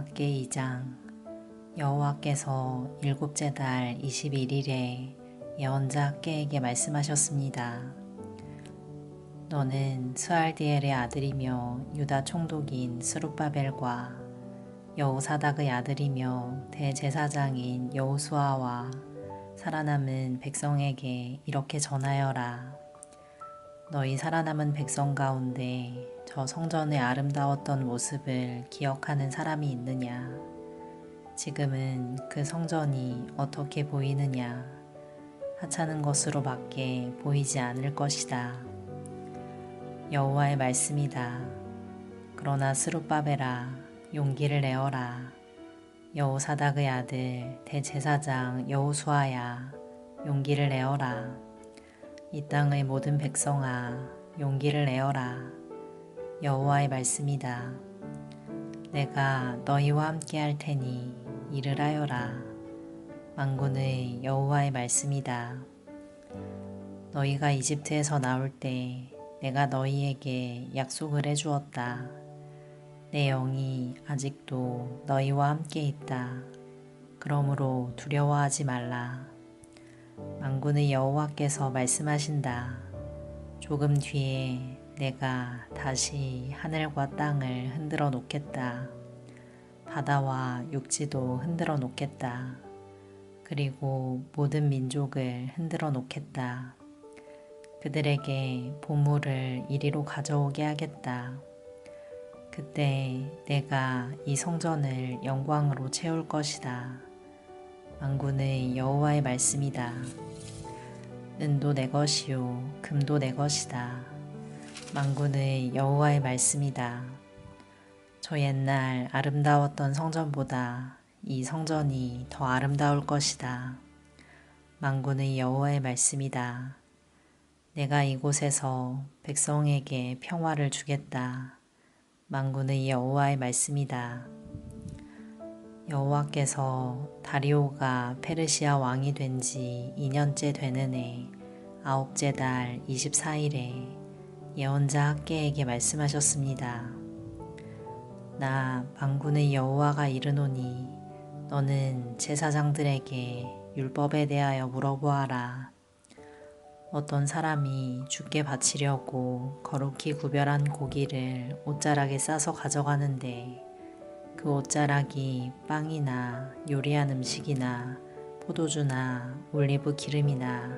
학계 2장 여호와께서 일곱째 달 21일에 예언자 학계에게 말씀하셨습니다. 너는 스알디엘의 아들이며 유다 총독인 스룹바벨과 여호사닥의 아들이며 대제사장인 여호수아와 살아남은 백성에게 이렇게 전하여라. 너희 살아남은 백성 가운데 저 성전의 아름다웠던 모습을 기억하는 사람이 있느냐? 지금은 그 성전이 어떻게 보이느냐? 하찮은 것으로 밖에 보이지 않을 것이다. 여호와의 말씀이다. 그러나 스룹바벨아 용기를 내어라. 여호사닥의 아들 대제사장 여호수아야 용기를 내어라. 이 땅의 모든 백성아 용기를 내어라. 여호와의 말씀이다. 내가 너희와 함께 할 테니 이를 하여라. 만군의 여호와의 말씀이다. 너희가 이집트에서 나올 때 내가 너희에게 약속을 해주었다. 내 영이 아직도 너희와 함께 있다. 그러므로 두려워하지 말라. 만군의 여호와께서 말씀하신다. 조금 뒤에 내가 다시 하늘과 땅을 흔들어 놓겠다. 바다와 육지도 흔들어 놓겠다. 그리고 모든 민족을 흔들어 놓겠다. 그들에게 보물을 이리로 가져오게 하겠다. 그때 내가 이 성전을 영광으로 채울 것이다. 만군의 여호와의 말씀이다. 은도 내 것이요 금도 내 것이다. 망군의 여호와의 말씀이다. 저 옛날 아름다웠던 성전보다 이 성전이 더 아름다울 것이다. 망군의 여호와의 말씀이다. 내가 이곳에서 백성에게 평화를 주겠다. 망군의 여호와의 말씀이다. 여호와께서 다리오가 페르시아 왕이 된 지 2년째 되는 해 아홉째 달 24일에 예언자 학계에게 말씀하셨습니다. 나 만군의 여호와가 이르노니 너는 제사장들에게 율법에 대하여 물어보아라. 어떤 사람이 죽게 바치려고 거룩히 구별한 고기를 옷자락에 싸서 가져가는데 그 옷자락이 빵이나 요리한 음식이나 포도주나 올리브 기름이나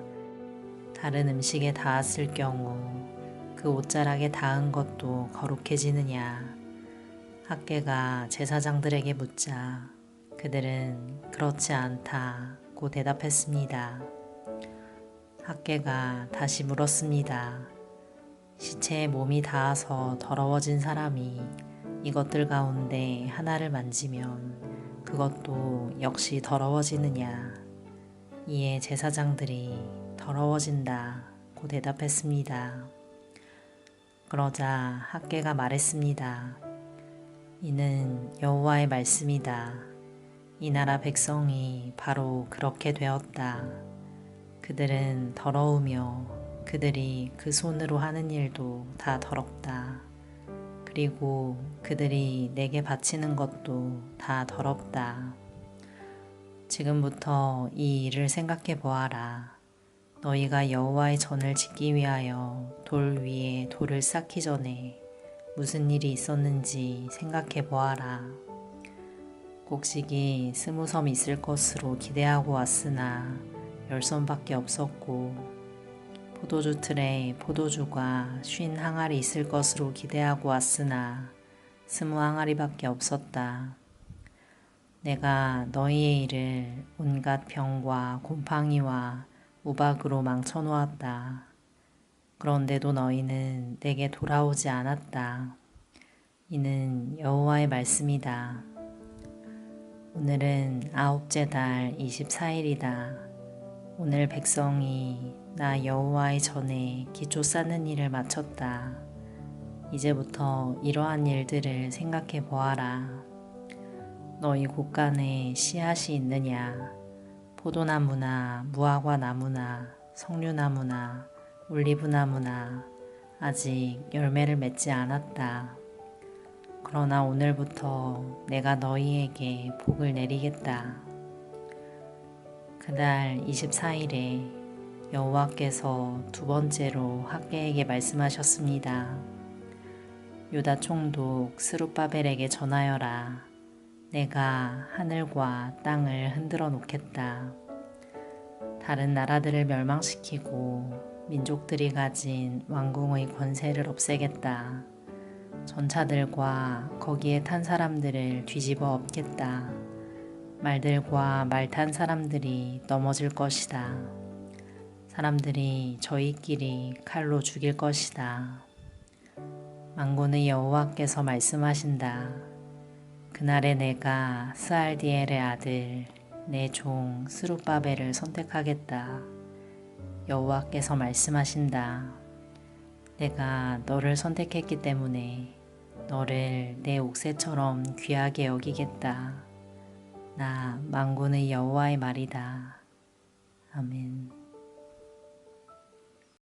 다른 음식에 닿았을 경우 그 옷자락에 닿은 것도 거룩해지느냐? 학계가 제사장들에게 묻자 그들은 그렇지 않다고 대답했습니다. 학계가 다시 물었습니다. 시체에 몸이 닿아서 더러워진 사람이 이것들 가운데 하나를 만지면 그것도 역시 더러워지느냐? 이에 제사장들이 더러워진다고 대답했습니다. 그러자 학계가 말했습니다. 이는 여호와의 말씀이다. 이 나라 백성이 바로 그렇게 되었다. 그들은 더러우며 그들이 그 손으로 하는 일도 다 더럽다. 그리고 그들이 내게 바치는 것도 다 더럽다. 지금부터 이 일을 생각해 보아라. 너희가 여호와의 전을 짓기 위하여 돌 위에 돌을 쌓기 전에 무슨 일이 있었는지 생각해 보아라. 곡식이 스무 섬 있을 것으로 기대하고 왔으나 열 섬밖에 없었고 포도주 틀에 포도주가 쉰 항아리 있을 것으로 기대하고 왔으나 스무 항아리밖에 없었다. 내가 너희의 일을 온갖 병과 곰팡이와 우박으로 망쳐놓았다. 그런데도 너희는 내게 돌아오지 않았다. 이는 여호와의 말씀이다. 오늘은 아홉째 달 24일이다. 오늘 백성이 나 여호와의 전에 기초 쌓는 일을 마쳤다. 이제부터 이러한 일들을 생각해 보아라. 너희 곳간에 씨앗이 있느냐? 포도나무나 무화과 나무나 석류나무나 올리브나무나 아직 열매를 맺지 않았다. 그러나 오늘부터 내가 너희에게 복을 내리겠다. 그날 24일에 여호와께서 두 번째로 학계에게 말씀하셨습니다. 유다 총독 스룹바벨에게 전하여라. 내가 하늘과 땅을 흔들어 놓겠다. 다른 나라들을 멸망시키고 민족들이 가진 왕궁의 권세를 없애겠다. 전차들과 거기에 탄 사람들을 뒤집어 엎겠다. 말들과 말 탄 사람들이 넘어질 것이다. 사람들이 저희끼리 칼로 죽일 것이다. 망군의 여호와께서 말씀하신다. 그날에 내가 스알디엘의 아들 내 종 스룹바벨을 선택하겠다. 여호와께서 말씀하신다. 내가 너를 선택했기 때문에 너를 내 옥새처럼 귀하게 여기겠다. 나 망군의 여호와의 말이다. 아멘.